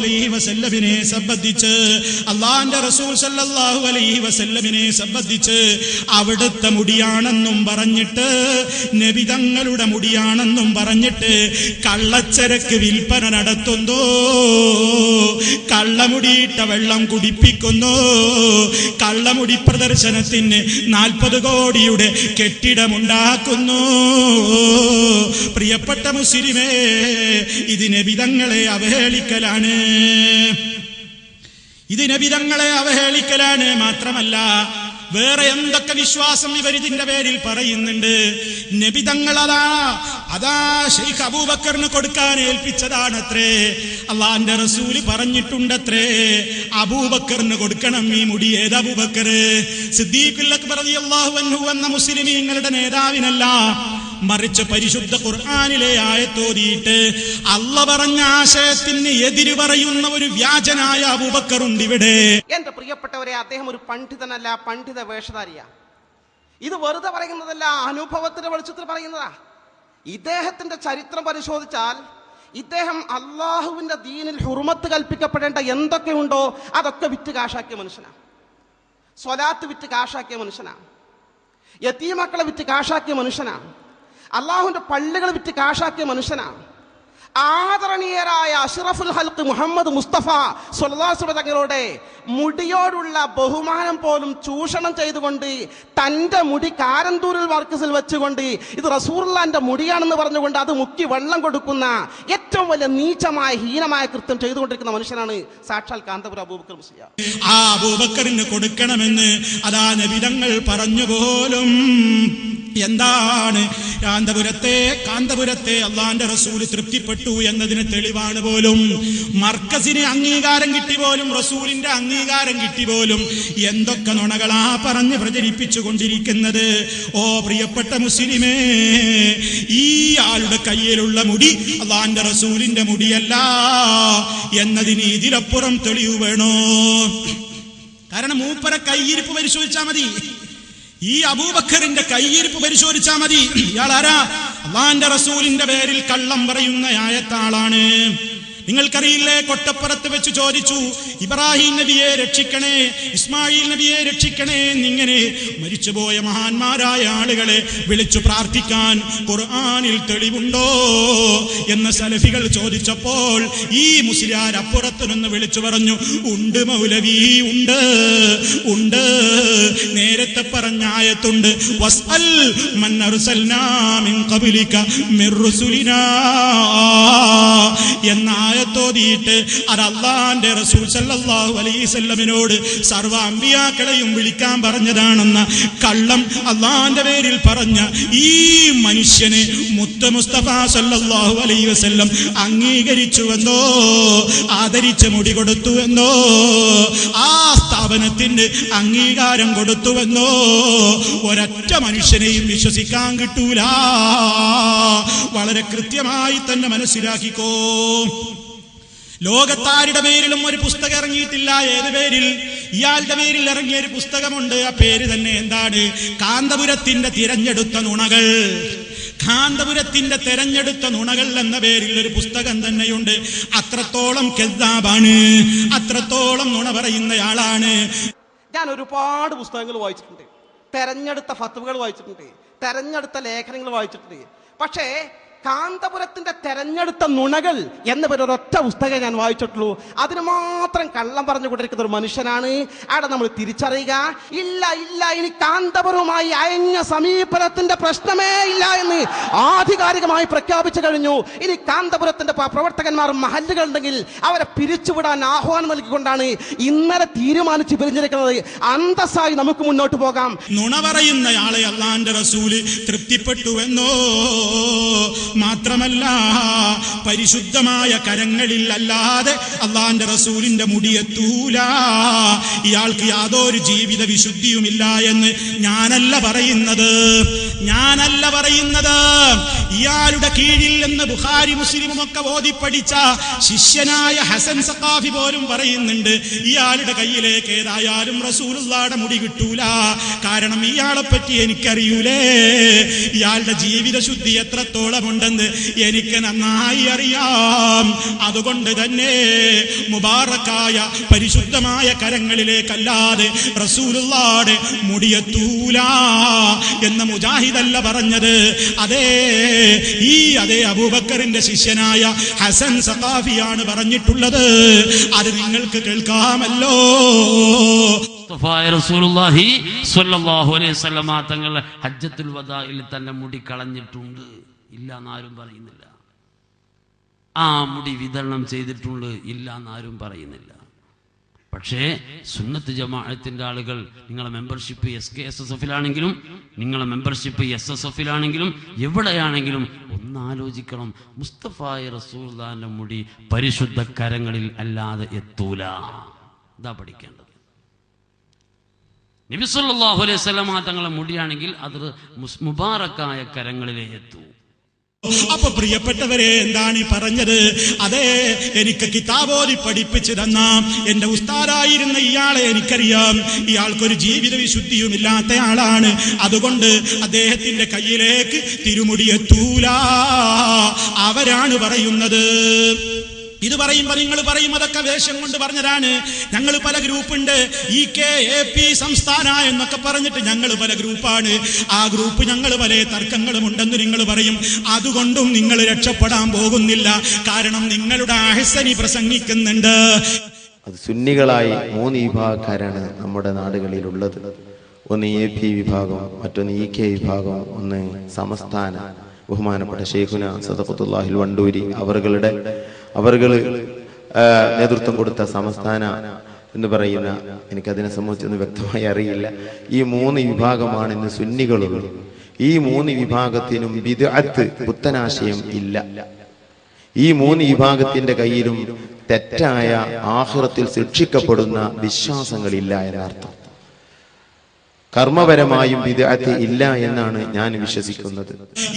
അലൈഹി വസല്ലമിനെ സംബന്ധിച്ച് അള്ളാന്റെ റസൂൽ സല്ലല്ലാഹു അലൈഹി വസല്ലമിനെ സംബന്ധിച്ച് അവിടുത്തെ മുടിയാണെന്നും പറഞ്ഞിട്ട് നബിതങ്ങളുടെ മുടിയാണെന്നും പറഞ്ഞിട്ട് കള്ളച്ചരക്ക് വിൽപ്പന നടത്തുന്നു. കള്ളമുടിയിട്ട വെള്ളം കുടിപ്പിക്കുന്നു. കള്ളമുടി പ്രദർശനത്തിന് നാൽപ്പത് കോടിയുടെ കെട്ടിടമുണ്ടാക്കുന്നു. പ്രിയപ്പെട്ട മുസ്ലിമേ ഇത് നബിതങ്ങളെ അവഹേളിക്കലാണ്. ഇത് നബിതങ്ങളെ അവഹേളിക്കലാണ് മാത്രമല്ല വേറെ എന്തൊക്കെ വിശ്വാസം ഇവർ ഇതിന്റെ പേരിൽ പറയുന്നുണ്ട്? നബിതങ്ങൾ അതാ ഷെയ്ഖ് അബൂബക്കറിന് കൊടുക്കാൻ ഏൽപ്പിച്ചതാണത്രേ. അള്ളാന്റെ റസൂൽ പറഞ്ഞിട്ടുണ്ടത്രേ അബൂബക്കറിന് കൊടുക്കണം ഈ മുടി ഏത് അബൂബക്കർ സിദ്ദീഖുൽ അക്ബർ അള്ളാഹു എന്ന മുസ്ലിമീങ്ങളുടെ നേതാവിനല്ല മറിച്ച് പരിശുദ്ധ ഖുർആാനിലെ ആയത്തോതിയിട്ട് അല്ല പറഞ്ഞ ആശയത്തിന് എതിര് പറയുന്ന ഒരു വ്യാജനായ അബൂബക്കറുണ്ട് ഇവിടെ. എന്റെ പ്രിയപ്പെട്ടവരെ അദ്ദേഹം ഒരു പണ്ഡിതനല്ല പണ്ഡിത വേഷധാരിയ. ഇത് വെറുതെ പറയുന്നതല്ല അനുഭവത്തിന്റെ വെളിച്ചത്തിൽ പറയുന്നതാ. ഇദ്ദേഹത്തിന്റെ ചരിത്രം പരിശോധിച്ചാൽ ഇദ്ദേഹം അള്ളാഹുവിന്റെ ദീനിൽ ഹുർമത്ത് കൽപ്പിക്കപ്പെടേണ്ട എന്തൊക്കെയുണ്ടോ അതൊക്കെ വിറ്റ് കാശാക്കിയ മനുഷ്യനാ. സ്വലാത്ത് വിറ്റ് കാശാക്കിയ മനുഷ്യനാ. യത്തീമക്കളെ വിറ്റ് കാശാക്കിയ മനുഷ്യനാണ് അള്ളാഹുവിന്റെ പള്ളികൾ വിറ്റ് കാശാക്കിയ മനുഷ്യനാണ്. ആദരണീയരായ അഷ്റഫുൽ ഹൽക്ക് മുഹമ്മദ് മുസ്തഫ സുൽദാസുബ തങ്ങളുടെ മുടിയോടുള്ള ബഹുമാനം പോലും ചൂഷണം ചെയ്തുകൊണ്ട് തന്റെ മുടി കാരന്തൂരിൽ മർക്കസിൽ വെച്ചുകൊണ്ട് ഇത് റസൂർലാന്റെ മുടിയാണെന്ന് പറഞ്ഞുകൊണ്ട് അത് മുക്കി വെള്ളം കൊടുക്കുന്ന ഏറ്റവും വലിയ നീചമായ ഹീനമായ കൃത്യം ചെയ്തുകൊണ്ടിരിക്കുന്ന മനുഷ്യനാണ് സാക്ഷാൽ കാന്തപുര അബൂബക്കർ ആ അബൂബക്കറിന് കൊടുക്കണമെന്ന് അതാ നബിതങ്ങൾ പറഞ്ഞു പോലും എന്താണ്? കാന്തപുരത്തെ കാന്തപുരത്തെ അള്ളാന്റെ റസൂൽ തൃപ്തിപ്പെട്ടു എന്നതിന് തെളിവാണ് പോലും. മർക്കസിന് അംഗീകാരം കിട്ടി പോലും റസൂലിന്റെ അംഗീകാരം കിട്ടി പോലും. എന്തൊക്കെ നുണകളാ പറഞ്ഞ് പ്രചരിപ്പിച്ചു കൊണ്ടിരിക്കുന്നത്. ഓ പ്രിയപ്പെട്ട മുസ്ലിമേ ഈ ആളുടെ കയ്യിലുള്ള മുടി അള്ളാന്റെ റസൂലിന്റെ മുടിയല്ല എന്നതിന് ഇതിലപ്പുറം തെളിവ് വേണോ? കാരണം മൂപ്പര കയ്യിരിപ്പ് പരിശോധിച്ചാൽ മതി. ഈ അബൂബക്കറിന്റെ കയ്യിരിപ്പ് പരിശോധിച്ചാൽ മതി. ഇയാൾ ആരാ അള്ളാന്റെ റസൂലിന്റെ പേരിൽ കള്ളം പറയുന്ന ആയത്താളാണ്. നിങ്ങൾക്കറിയില്ലേ കൊട്ടപ്പുറത്ത് വെച്ച് ചോദിച്ചു ഇബ്രാഹിം നബിയെ രക്ഷിക്കണേ ഇസ്മായിൽ നബിയെ രക്ഷിക്കണേ എന്നിങ്ങനെ മരിച്ചുപോയ മഹാന്മാരായ ആളുകളെ വിളിച്ചു പ്രാർത്ഥിക്കാൻ ഖുർആാനിൽ തെളിവുണ്ടോ എന്ന് സലഫികൾ ചോദിച്ചപ്പോൾ ഈ മുസ്ലിയാർ അപ്പുറത്തു നിന്ന് വിളിച്ചു പറഞ്ഞു ഉണ്ട് മൗലവി ഉണ്ട് ഉണ്ട്. നേരത്തെ പറഞ്ഞ ആയത്തുണ്ട് വസ്അൽ മൻ ഖബലിക മിർ എന്ന ആയത്തോതിയിട്ട് അത് അള്ളാന്റെ റസൂൽ സല്ലാഹു അലൈഹി സർവ അമ്പിയാക്കളെയും വിളിക്കാൻ പറഞ്ഞതാണെന്ന കള്ളം അള്ളാന്റെ പേരിൽ പറഞ്ഞ ഈ മനുഷ്യനെ മുത്ത മുസ്തഫ സല്ലാഹു അലൈ വസല്ലം അംഗീകരിച്ചുവെന്നോ ആദരിച്ച് മുടി കൊടുത്തുവെന്നോ ആ സ്ഥാപനത്തിന് അംഗീകാരം കൊടുത്തുവെന്നോ ഒരൊറ്റ മനുഷ്യനെയും വിശ്വസിക്കാൻ കിട്ടൂല. വളരെ കൃത്യമായി തന്നെ മനസ്സിലാക്കിക്കോ. ലോകത്താരുടെ പേരിലും ഒരു പുസ്തകം ഇറങ്ങിയിട്ടില്ല ഏത് പേരിൽ? ഇയാളുടെ പേരിൽ ഇറങ്ങിയ ഒരു പുസ്തകമുണ്ട്. ആ പേര് തന്നെ എന്താണ്? കാന്തപുരത്തിന്റെ തിരഞ്ഞെടുത്ത നുണകൾ. കാന്തപുരത്തിന്റെ തെരഞ്ഞെടുത്ത നുണകൾ എന്ന പേരിൽ ഒരു പുസ്തകം തന്നെയുണ്ട്. അത്രത്തോളം കെദ്ദാബാണ്. അത്രത്തോളം നുണ പറയുന്നയാളാണ്. ഞാൻ ഒരുപാട് പുസ്തകങ്ങൾ വായിച്ചിട്ടുണ്ട്. തെരഞ്ഞെടുത്ത ഫത്തുകൾ വായിച്ചിട്ടുണ്ട്. തെരഞ്ഞെടുത്ത ലേഖനങ്ങൾ വായിച്ചിട്ടുണ്ട്. പക്ഷേ കാന്തപുരത്തിന്റെ തെരഞ്ഞെടുത്ത നുണകൾ എന്ന പേരൊരൊറ്റ പുസ്തകം ഞാൻ വായിച്ചിട്ടുള്ളൂ. അതിന് മാത്രം കള്ളം പറഞ്ഞുകൊണ്ടിരിക്കുന്ന ഒരു മനുഷ്യനാണ്. അവിടെ നമ്മൾ തിരിച്ചറിയുക ഇല്ല ഇല്ല ഇനി കാന്തപുരവുമായി അയഞ്ഞ സമീപനത്തിന്റെ പ്രശ്നമേ ഇല്ല എന്ന് ആധികാരികമായി പ്രഖ്യാപിച്ചു കഴിഞ്ഞു. ഇനി കാന്തപുരത്തിന്റെ പ്രവർത്തകന്മാർ മഹല്ലുകൾ ഉണ്ടെങ്കിൽ അവരെ പിരിച്ചുവിടാൻ ആഹ്വാനം നൽകിക്കൊണ്ടാണ് ഇന്നലെ തീരുമാനിച്ചു പിരിഞ്ഞിരിക്കുന്നത്. അന്തസ്സായി നമുക്ക് മുന്നോട്ട് പോകാം. നുണ പറയുന്നയാളെ അള്ളാന്റെ റസൂൽ തൃപ്തിപ്പെട്ടുവെന്നോ? മാത്രമല്ല പരിശുദ്ധമായ കരങ്ങളിൽ അല്ലാതെ അള്ളാന്റെ റസൂലിന്റെ മുടിയെത്തൂല ഇയാൾക്ക് യാതൊരു ജീവിത വിശുദ്ധിയുമില്ല എന്ന് ഞാനല്ല പറയുന്നത്. ഞാനല്ല പറയുന്നത്. ഇയാളുടെ കീഴിൽ നിന്ന് ബുഹാരി മുസ്ലിമും ഒക്കെ ഓതിപ്പടിച്ച ശിഷ്യനായ ഹസൻ സഖാഫി പോലും പറയുന്നുണ്ട് ഇയാളുടെ കയ്യിലേക്ക് ഏതായാലും റസൂലുള്ളാടെ മുടി കിട്ടൂല. കാരണം ഇയാളെ പറ്റി എനിക്കറിയൂലേ ഇയാളുടെ ജീവിത ശുദ്ധി എത്രത്തോളം ഉണ്ടെന്ന് എനിക്ക് നന്നായി അറിയാം. അതുകൊണ്ട് തന്നെ മുബാറക്കായ പരിശുദ്ധമായ കരങ്ങളിലേക്കല്ലാതെ റസൂലുള്ളാടെ മുടിയെത്തൂല എന്ന മുജാഹിദല്ല പറഞ്ഞത്. അതേ ഈ അതേ അബൂബക്കറിന്റെ ശിഷ്യനായ ഹസൻ സഖാഫിയാണ് പറഞ്ഞിട്ടുള്ളത്. അത് നിങ്ങൾക്ക് കേൾക്കാമല്ലോ. തങ്ങൾ ഹജ്ജത്തുൽ വദാഇൽ തന്നെ മുടി കളഞ്ഞിട്ടുണ്ട്. ഇല്ല എന്നാരും പറയുന്നില്ല. ആ മുടി വിതരണം ചെയ്തിട്ടുണ്ട് ഇല്ല എന്നാരും പറയുന്നില്ല. പക്ഷേ സുന്നത്ത് ജമാഅത്തിന്റെ ആളുകൾ നിങ്ങളെ membership S K S S എഫിലാണെങ്കിലും നിങ്ങളെ മെമ്പർഷിപ്പ് എസ് എസ് എഫിലാണെങ്കിലും എവിടെയാണെങ്കിലും ഒന്ന് ആലോചിക്കണം മുസ്തഫായ റസൂർദാന്റെ മുടി പരിശുദ്ധ കരങ്ങളിൽ അല്ലാതെ എത്തൂല. ഇതാ പഠിക്കേണ്ടത്. നബിസുല്ലാഹു അലൈഹി സ്വലമാ തങ്ങളെ മുടിയാണെങ്കിൽ അത് മുബാറക്കായ കരങ്ങളിലേ എത്തൂ. അപ്പൊ പ്രിയപ്പെട്ടവരെ എന്താണ് ഈ പറഞ്ഞത്? അതെ എനിക്ക് കിതാബോധി പഠിപ്പിച്ചു തന്ന എന്റെ ഉസ്താദായിരുന്ന ഇയാളെ എനിക്കറിയാം. ഇയാൾക്കൊരു ജീവിത വിശുദ്ധിയും ഇല്ലാത്ത ആളാണ്. അതുകൊണ്ട് അദ്ദേഹത്തിന്റെ കയ്യിലേക്ക് തിരുമുടി എത്തൂല. അവരാണ് പറയുന്നത്. ഇത് പറയുമ്പോ നിങ്ങൾ പറയും അതൊക്കെ വേഷം കൊണ്ട് പറഞ്ഞതാണ്. ഞങ്ങൾ പല ഗ്രൂപ്പുണ്ട്. ഇ കെ എ പി സംസ്ഥാന എന്നൊക്കെ പറഞ്ഞിട്ട് ഞങ്ങൾ പല ഗ്രൂപ്പാണ്. ആ ഗ്രൂപ്പ് ഞങ്ങൾ പല തർക്കങ്ങളും ഉണ്ടെന്ന് നിങ്ങൾ പറയും. അതുകൊണ്ടും നിങ്ങൾ രക്ഷപ്പെടാൻ പോകുന്നില്ല. കാരണം നിങ്ങളുടെ അഹസനി പ്രസംഗിക്കുന്നുണ്ട്. അത് സുന്നികളായി മൂന്ന് വിഭാഗക്കാരാണ് നമ്മുടെ നാടുകളിലുള്ളത്. ഒന്ന് എ പി വിഭാഗം മറ്റൊന്ന് ഇ കെ വിഭാഗം ഒന്ന് സമസ്ഥാന ബഹുമാനപ്പെട്ട ഷെയ്ഖുന സദഖത്തുല്ലാഹിൽ വണ്ടൂരി അവറുകളുടെ അവറുകൾ നേതൃത്വം കൊടുത്ത സംസ്ഥാന എന്ന് പറയുന്ന എനിക്കതിനെ സംബന്ധിച്ചൊന്നും വ്യക്തമായി അറിയില്ല. ഈ മൂന്ന് വിഭാഗമാണ് ഇന്ന് സുന്നികളുള്ളത്. ഈ മൂന്ന് വിഭാഗത്തിനും വിദഅത്ത് പുത്തനാശയം ഇല്ല. ഈ മൂന്ന് വിഭാഗത്തിന്റെ കയ്യിലും തെറ്റായ ആഹ്റത്തിൽ ശിക്ഷിക്കപ്പെടുന്ന വിശ്വാസങ്ങളില്ല എന്നർത്ഥം. കർമ്മപരമായും വിദഗ്ധ ഇല്ല എന്നാണ് ഞാൻ വിശ്വസിക്കുന്നത്.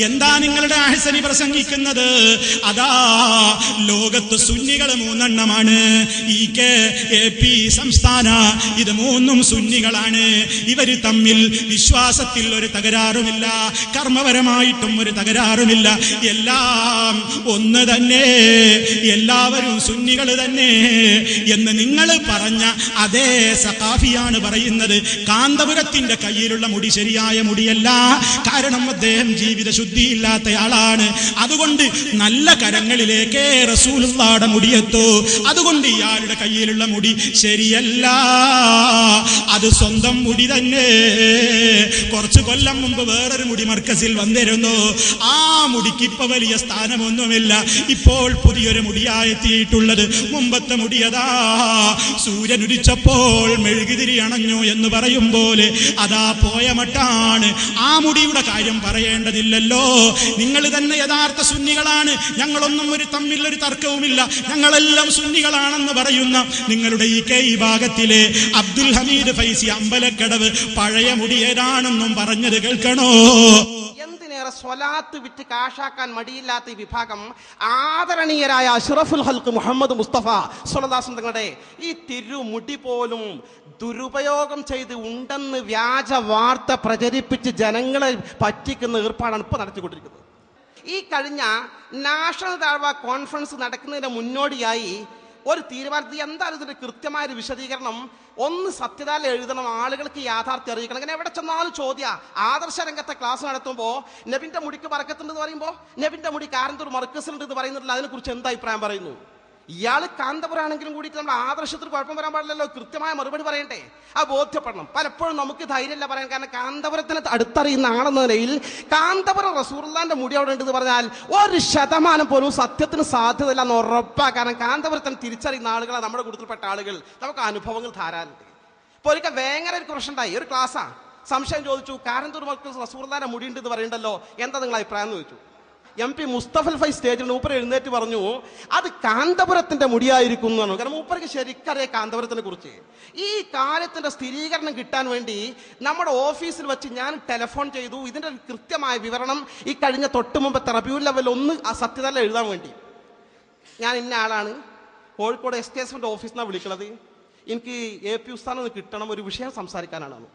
എന്താ നിങ്ങളുടെ ആഹസനി പ്രസംഗിക്കുന്നത്? അതാ ലോകത്ത് സുന്നികൾ മൂന്നെണ്ണമാണ്. ഇ കെ എ പി സംസ്ഥാന ഇത് മൂന്നും സുന്നികളാണ്. ഇവർ തമ്മിൽ വിശ്വാസത്തിൽ ഒരു തകരാറുമില്ല കർമ്മപരമായിട്ടും ഒരു തകരാറുമില്ല. എല്ലാം ഒന്ന് തന്നെ എല്ലാവരും സുന്നികൾ തന്നെ എന്ന് നിങ്ങൾ പറഞ്ഞ അതേ സഖാഫിയാണ് പറയുന്നത്. കാന്തപുരത്തിന്റെ കയ്യിലുള്ള മുടി ശരിയായ മുടിയല്ല. കാരണം അദ്ദേഹം ജീവിത ശുദ്ധിയില്ലാത്തയാളാണ് അതുകൊണ്ട് നല്ല കരങ്ങളിലേക്ക് റസൂലുള്ളാടെ മുടിയെത്തൂ. അതുകൊണ്ട് ഇയാളുടെ കയ്യിലുള്ള മുടി ശരിയല്ല. അത് സ്വന്തം മുടി തന്നെ. കുറച്ചു കൊല്ലം മുമ്പ് വേറൊരു മുടി മർക്കസിൽ വന്നിരുന്നു. ആ മുടിക്ക് ഇപ്പൊ വലിയ സ്ഥാനമൊന്നുമില്ല. ഇപ്പോൾ പുതിയൊരു മുടിയായെത്തിയിട്ടുള്ളത് മുമ്പത്തെ മുടിയതാ സൂര്യൻ ഉദിച്ചപ്പോൾ മെഴുകുതിരി അണഞ്ഞു എന്ന് പറയും പോലെ അതാ പോയ മട്ടാണ്. ആ മുടിയുടെ കാര്യം പറയേണ്ടതില്ലല്ലോ. നിങ്ങൾ തന്നെ യഥാർത്ഥ സുന്നികളാണ്. ഞങ്ങളൊന്നും ഒരു തമ്മിൽ ഒരു തർക്കവുമില്ല. ഞങ്ങളെല്ലാം സുന്നികളാണെന്ന് പറയുന്ന നിങ്ങളുടെ ഈ കെ ഭാഗത്തിലെ അബ്ദുൽ ഹമീദ് ഫൈസി അമ്പലക്കടവ് പഴയ മുടി ഏതാണെന്നും പറഞ്ഞത് കേൾക്കണോ? എന്തിനേറെ സ്വലാത്ത് വിറ്റ് കാശാക്കാൻ മടിയില്ലാത്ത ഈ വിഭാഗം ആദരണീയരായ അഷ്റഫുൽ ഹൽക്ക് മുഹമ്മദ് മുസ്തഫ സ്വലദാസൻ തങ്ങളുടെ ഈ തിരുമുടി പോലും ദുരുപയോഗം ചെയ്ത് ഉണ്ടെന്ന് വ്യാജ വാർത്ത പ്രചരിപ്പിച്ച് ജനങ്ങളെ പറ്റിക്കുന്ന ഏർപ്പാടാണ് ഇപ്പോൾ നടത്തിക്കൊണ്ടിരിക്കുന്നത്. ഈ കഴിഞ്ഞ നാഷണൽ താഴ്വ കോൺഫറൻസ് നടക്കുന്നതിന് മുന്നോടിയായി ഒരു തീരുമാനത്തിൽ എന്തായാലും ഇതിന്റെ കൃത്യമായ ഒരു വിശദീകരണം ഒന്ന് സത്യതാൽ എഴുതണം ആളുകൾക്ക് യാഥാർത്ഥ്യം അറിയിക്കണം. അങ്ങനെ എവിടെ ചെന്നാലും ചോദ്യ. ആദർശ രംഗത്തെ ക്ലാസ് നടത്തുമ്പോൾ നബിന്റെ മുടിക്ക് മറക്കത്തുണ്ടെന്ന് പറയുമ്പോൾ നബിന്റെ മുടി കാരന്തൂർ മറക്കസിലുണ്ട് എന്ന് പറയുന്നില്ല അതിനെക്കുറിച്ച് എന്താ അഭിപ്രായം പറയുന്നു? ഇയാൾ കാന്തപുരാണെങ്കിലും കൂടിയിട്ട് നമ്മുടെ ആദർശത്തിൽ കുഴപ്പം വരാൻ പാടില്ലല്ലോ. കൃത്യമായ മറുപടി പറയണ്ടേ? ആ ബോധ്യപ്പെടണം. പലപ്പോഴും നമുക്ക് ധൈര്യമില്ല പറയാൻ. കാരണം കാന്തപുരത്തിന് അടുത്തറിയുന്ന ആളെന്ന നിലയിൽ കാന്തപുരം റസൂർലാന്റെ മുടി അവിടെ ഉണ്ടെന്ന് പറഞ്ഞാൽ ഒരു ശതമാനം പോലും സത്യത്തിന് സാധ്യതയില്ല എന്ന് ഉറപ്പാ. കാരണം കാന്തപുരത്തിന് തിരിച്ചറിയുന്ന ആളുകളാണ് നമ്മുടെ കൂട്ടത്തിൽപ്പെട്ട ആളുകൾ. നമുക്ക് അനുഭവങ്ങൾ ധാരാളം ഇപ്പോൾ ഒരിക്കൽ വേങ്ങര ഒരു പ്രശ്നം ഉണ്ടായി. ഒരു ക്ലാസ്സാ. സംശയം ചോദിച്ചു കാരന്തൂർ മക്കൾ റസൂർലാന്റെ മുടി ഉണ്ടെന്ന് പറയണ്ടല്ലോ? എന്താ നിങ്ങളുടെ അഭിപ്രായം? എന്ന് ചോദിച്ചു. എം പി മുസ്തഫൽ ഫൈ സ്റ്റേജിൽ മൂപ്പർ എഴുന്നേറ്റ് പറഞ്ഞു അത് കാന്തപുരത്തിന്റെ മുടിയായിരിക്കും എന്ന് പറഞ്ഞു കാരണം മൂപ്പർക്ക് ശരിക്കറിയാം കാന്തപുരത്തിനെ കുറിച്ച്. ഈ കാര്യത്തിന്റെ സ്ഥിരീകരണം കിട്ടാൻ വേണ്ടി നമ്മുടെ ഓഫീസിൽ വെച്ച് ഞാൻ ടെലിഫോൺ ചെയ്തു. ഇതിന്റെ കൃത്യമായ വിവരണം ഈ കഴിഞ്ഞ തൊട്ട് മുമ്പ് തെറപ്യൂ ലെവൽ ഒന്ന് ആ സത്യതല എഴുതാൻ വേണ്ടി. ഞാൻ ഇന്ന ആളാണ്. കോഴിക്കോട് എസ് ടി എഫിന്റെ ഓഫീസിൽ നിന്നാണ് വിളിക്കുന്നത് എനിക്ക് എ പി ഉസ്താനൊന്ന് കിട്ടണം ഒരു വിഷയം സംസാരിക്കാനാണ്.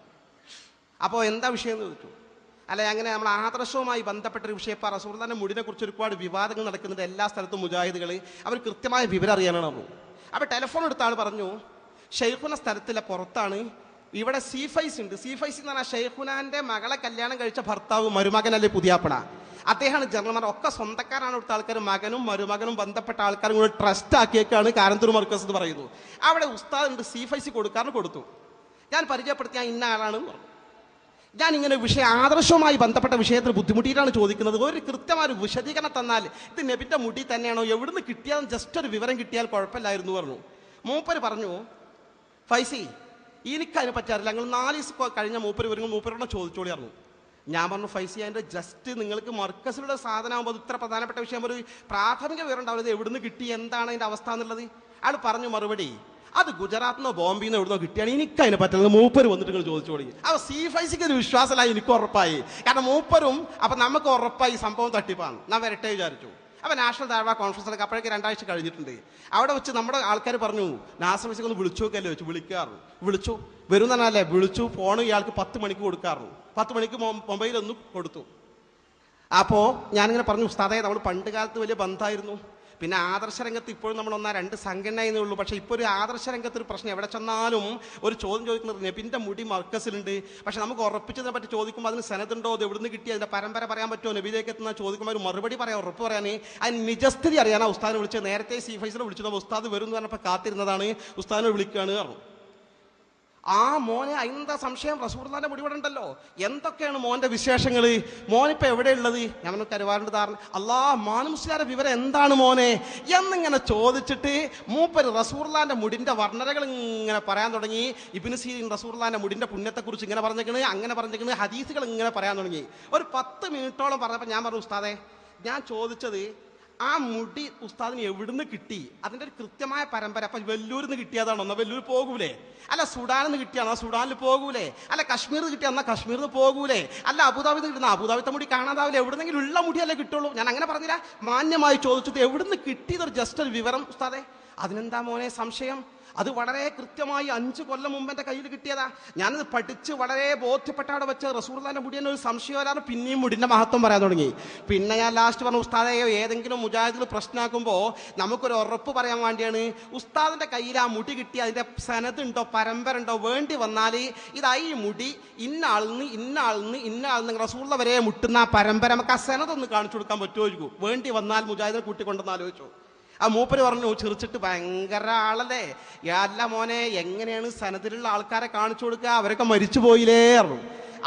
അപ്പോൾ എന്താ വിഷയം എന്ന് ചോദിച്ചു? അല്ലെ അങ്ങനെ നമ്മൾ ആദർശവുമായി ബന്ധപ്പെട്ട ഒരു വിഷയം ഇപ്പോൾ മുടിനെക്കുറിച്ച് മുടിനെ കുറിച്ച് ഒരുപാട് വിവാദങ്ങൾ നടക്കുന്നുണ്ട് എല്ലാ സ്ഥലത്തും മുജാഹിദുകൾ അവർ കൃത്യമായ വിവരം അറിയാനാണ് അപ്പോൾ അപ്പോൾ ടെലിഫോൺ എടുത്ത ആൾ പറഞ്ഞു ഷെയ്ഖുന സ്ഥലത്തിലെ പുറത്താണ്. ഇവിടെ സീഫൈസ് ഉണ്ട്. സീഫൈസ് എന്ന് പറഞ്ഞാൽ ഷെയ്ഖുനാന്റെ മകളെ കല്യാണം കഴിച്ച ഭർത്താവ് മരുമകനല്ലേ പുതിയാപ്പണ അദ്ദേഹമാണ് ജനറൽമാർ ഒക്കെ സ്വന്തക്കാരാണ് ഇവിടുത്തെ ആൾക്കാർ മകനും മരുമകനും ബന്ധപ്പെട്ട ആൾക്കാരും കൂടെ ട്രസ്റ്റ് ആക്കിയേക്കാണ് കാരന്തൂർ മർക്കസ് എന്ന് പറയുന്നത്. അവിടെ ഉസ്താദ് ഉണ്ട് സീഫൈസി ഫൈസി കൊടുക്കാറിന് കൊടുത്തു. ഞാൻ പരിചയപ്പെടുത്തിയ ഇന്ന ആളാണെന്ന് പറഞ്ഞു. ഞാൻ ഇങ്ങനെ വിഷയ ആദർശവുമായി ബന്ധപ്പെട്ട വിഷയത്തിൽ ബുദ്ധിമുട്ടിയിട്ടാണ് ചോദിക്കുന്നത്. ഒരു കൃത്യമായ വിശദീകരണം തന്നാൽ ഇത് നബിന്റെ മുടി തന്നെയാണോ? എവിടുന്ന് കിട്ടിയാൽ ജസ്റ്റ് ഒരു വിവരം കിട്ടിയാൽ കുഴപ്പമില്ലായിരുന്നു പറഞ്ഞു. മൂപ്പര് പറഞ്ഞു ഫൈസി എനിക്കതിനെ പറ്റാറില്ല പറ്റി ഞങ്ങൾ നാല് ദിവസം കഴിഞ്ഞ മൂപ്പര് വരുമ്പോൾ മൂപ്പരോട് ചോദിച്ചോളി പറഞ്ഞു. ഞാൻ പറഞ്ഞു ഫൈസി അതിന്റെ ജസ്റ്റ് നിങ്ങൾക്ക് മർക്കസിലുള്ള സാധനമാകുമ്പോൾ ഇത്ര പ്രധാനപ്പെട്ട വിഷയം. ഒരു പ്രാഥമിക വിവരം ഉണ്ടാവില്ല. എവിടുന്ന് കിട്ടി? എന്താണ് അതിന്റെ അവസ്ഥ എന്നുള്ളത്? അയാൾ പറഞ്ഞു മറുപടി അത് ഗുജറാത്ത് നിന്നോ ബോംബെയിൽ നിന്ന് എവിടുന്നോ കിട്ടിയാണ് എനിക്ക് അതിനെ പറ്റുന്നത് മൂപ്പര് വന്നിട്ട് നിങ്ങൾ തുടങ്ങി. അപ്പൊ സി ഫൈസിക്ക് ഒരു വിശ്വാസമായി എനിക്ക് ഉറപ്പായി. കാരണം മൂപ്പരും അപ്പൊ നമുക്ക് ഉറപ്പായി സംഭവം തട്ടിപ്പാണ്. ഞാൻ വരട്ടെ വിചാരിച്ചു. അപ്പൊ നാഷണൽ ദാഴ്വ കോൺഫറൻസിലൊക്കെ അപ്പോഴേക്ക് രണ്ടാഴ്ച കഴിഞ്ഞിട്ടുണ്ട്. അവിടെ വെച്ച് നമ്മുടെ ആൾക്കാർ പറഞ്ഞു നാസർ ഫൈസിക്ക് ഒന്ന് വിളിച്ചു നോക്കല്ലേ വെച്ച് വിളിക്കാറു. വിളിച്ചു. വരും തന്നെ വിളിച്ചു. ഫോൺ ഇയാൾക്ക് പത്ത് മണിക്ക് കൊടുക്കാറു. പത്ത് മണിക്ക് മൊബൈലൊന്നും കൊടുത്തു. അപ്പോൾ ഞാനിങ്ങനെ പറഞ്ഞു ഉസ്താദെ നമ്മൾ പണ്ട് കാലത്ത് വലിയ ബന്ധമായിരുന്നു. പിന്നെ ആദർശ രംഗത്ത് ഇപ്പോഴും നമ്മൾ ഒന്നാ രണ്ട് സംഘടനയെന്നേ ഉള്ളൂ. പക്ഷേ ഇപ്പോൾ ഒരു ആദർശ രംഗത്ത് ഒരു പ്രശ്നം എവിടെ ചെന്നാലും ഒരു ചോദ്യം ചോദിക്കുന്നത് നബിന്റെ മുടി മർക്കസിലുണ്ട്. പക്ഷെ നമുക്ക് ഉറപ്പിച്ചതിനെ പറ്റി ചോദിക്കുമ്പോൾ അതിന് സനതുണ്ടോ അത് എവിടുന്ന് കിട്ടി? അതിന്റെ പരമ്പര പറയാൻ പറ്റുമോ? നബിയിലേക്ക് എത്തുന്ന ചോദിക്കുമ്പോൾ ഒരു മറുപടി പറയാം ഉറപ്പ് പറയാനേ. അതിന് നിജസ്ഥിതി അറിയാനാ ഉസ്താദിനെ വിളിച്ചത്. നേരത്തെ സി ഫൈസിനെ വിളിച്ചത് ഉസ്താദ് വരും എന്ന് പറഞ്ഞപ്പോൾ കാത്തിരുന്നതാണ്. ഉസ്താദിനെ വിളിക്കുകയാണ് പറഞ്ഞു. ആ മോനെ എന്താ സംശയം? റസൂർദാന്റെ മുടിവിടണ്ടല്ലോ എന്തൊക്കെയാണ് മോന്റെ വിശേഷങ്ങൾ മോനിപ്പോ എവിടെയുള്ളത്? ഞാൻ കരുവാറുണ്ട് ധാരണ അല്ലാ മാനുസ്കാര വിവരം എന്താണ് മോനെ? എന്നിങ്ങനെ ചോദിച്ചിട്ട് മൂപ്പര് റസൂർലാന്റെ മുടിന്റെ വർണനകൾ ഇങ്ങനെ പറയാൻ തുടങ്ങി. ഇബിന് സീൻ റസൂർലാന്റെ മുടിന്റെ പുണ്യത്തെക്കുറിച്ച് ഇങ്ങനെ പറഞ്ഞേക്കണ് അങ്ങനെ പറഞ്ഞേക്കണ് ഹദീസുകൾ ഇങ്ങനെ പറയാൻ തുടങ്ങി. ഒരു പത്ത് മിനിറ്റോളം പറഞ്ഞപ്പോൾ ഞാൻ പറഞ്ഞു ഉസ്താദെ ഞാൻ ചോദിച്ചത് ആ മുടി ഉസ്താദിന് എവിടുന്ന് കിട്ടി? അതിന്റെ ഒരു കൃത്യമായ പരമ്പര. അപ്പൊ വെല്ലൂരിൽ നിന്ന് കിട്ടിയതാണോ? എന്നാൽ വെല്ലൂർ പോകൂലേ. അല്ല സുഡാനിൽ നിന്ന് കിട്ടിയാണോ? സുഡാനിൽ പോകൂലേ. അല്ല കശ്മീരിൽ നിന്ന് കിട്ടിയാ എന്നാൽ കശ്മീരിൽ നിന്ന് പോകൂലേ. അല്ല അബുദാബിയിൽ നിന്ന് കിട്ടുന്ന അബുദാബിത്തെ മുടി കാണാതാവില്ല? എവിടുന്നെങ്കിലും ഉള്ള മുടിയല്ലേ കിട്ടുള്ളൂ. ഞാൻ അങ്ങനെ പറഞ്ഞില്ല. മാന്യമായി ചോദിച്ചത് എവിടുന്ന് കിട്ടിയതൊരു ജസ്റ്റ് ഒരു വിവരം ഉസ്താദെ? അതിനെന്താ മോനെ സംശയം? അത് വളരെ കൃത്യമായി അഞ്ച് കൊല്ലം മുമ്പ് എന്റെ കയ്യിൽ കിട്ടിയതാ. ഞാനത് പഠിച്ച് വളരെ ബോധ്യപ്പെട്ട അവിടെ വെച്ച് റസൂർദാന്റെ മുടി ഒരു സംശയം വരാറ് പിന്നെയും മുടിന്റെ മഹത്വം പറയാൻ തുടങ്ങി. പിന്നെ ഞാൻ ലാസ്റ്റ് പറഞ്ഞു ഉസ്താദയോ ഏതെങ്കിലും മുജാഹിദിൽ പ്രശ്നമാക്കുമ്പോൾ നമുക്കൊരു ഉറപ്പ് പറയാൻ വേണ്ടിയാണ്. ഉസ്താദിന്റെ കയ്യിൽ ആ മുടി കിട്ടി അതിന്റെ സനതുണ്ടോ പരമ്പര ഉണ്ടോ വേണ്ടി വന്നാൽ ഇതായി ഈ മുടി ഇന്ന ആളിന്ന് ഇന്ന ആളിന്ന് ഇന്ന ആളിന്ന് റസൂർദ വരെ മുട്ടുന്ന ആ പരമ്പര നമുക്ക് ആ സനതൊന്ന് കാണിച്ചു കൊടുക്കാൻ പറ്റുമോ ചോദിക്കൂ വേണ്ടി വന്നാൽ മുജാഹിദിനെ കൂട്ടിക്കൊണ്ടെന്ന് ആലോചിച്ചു. ആ മൂപ്പര് പറഞ്ഞു ചിരിച്ചിട്ട് ഭയങ്കര ആളല്ലേ? അല്ല മോനെ എങ്ങനെയാണ് സനത്തിലുള്ള ആൾക്കാരെ കാണിച്ചു കൊടുക്കുക? അവരൊക്കെ മരിച്ചു പോയില്ലേ? പറഞ്ഞു.